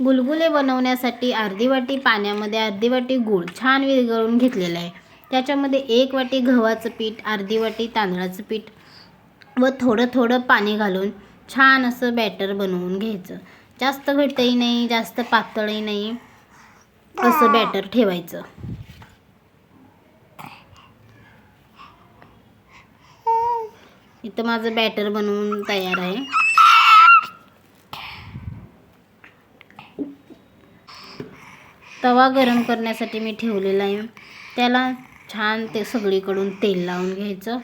गुलगुले बनवण्यासाठी अर्धी वाटी पाण्यामध्ये अर्धी वाटी गूळ छान विरघळून घेतलेलं आहे. त्याच्यामध्ये एक वाटी गव्हाचं पीठ अर्धी वाटी तांदळाचं पीठ व थोडं थोडं पाणी घालून छान असं बॅटर बनवून घ्यायचं. जास्त घट्टही नाही जास्त पातळही नाही असं बॅटर ठेवायचं. इथं माझं बॅटर बनवून तयार आहे. तवा गरम करण्यासाठी मी ठेवलेला आहे. त्याला छान ते सगळीकडून तेल लावून घ्यायचं.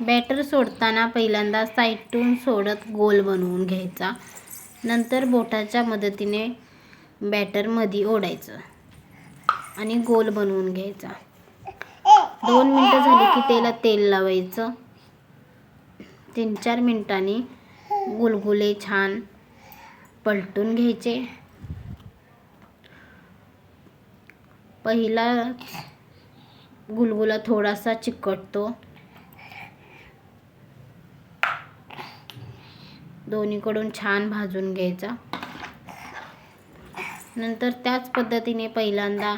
बॅटर सोडताना पहिल्यांदा साईडून सोडत गोल बनवून घ्यायचा. नंतर बोटाच्या मदतीने बॅटरमध्ये ओढायचं आणि गोल बनवून घ्यायचा. दोन मिनटं झाली की त्याला तेल लावायचं. तीन चार मिनटांनी गुलगुले छान पलटून घ्यायचे. पहिला गुलगुला थोडासा चिकटतो. दोन्हीकडून छान भाजून घ्यायचा. नंतर त्याच पद्धतीने पहिल्यांदा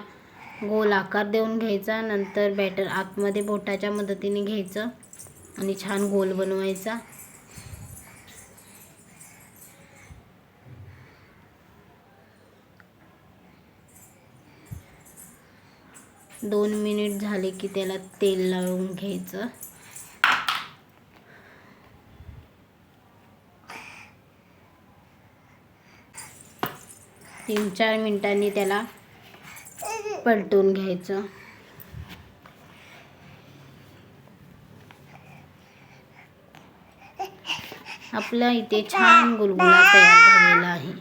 गोल आकार देऊन घ्यायचा. नंतर बॅटर आतमध्ये बोटाच्या मदतीने घ्यायचं आणि छान गोल बनवायचा. दोन मिनिट झाले की त्याला तेल लावून घ्यायचं. तीन चार मिनिटांनी त्याला पलटून घ्यायचं. आपला इथे छान गुलगुला तयार झालेला आहे.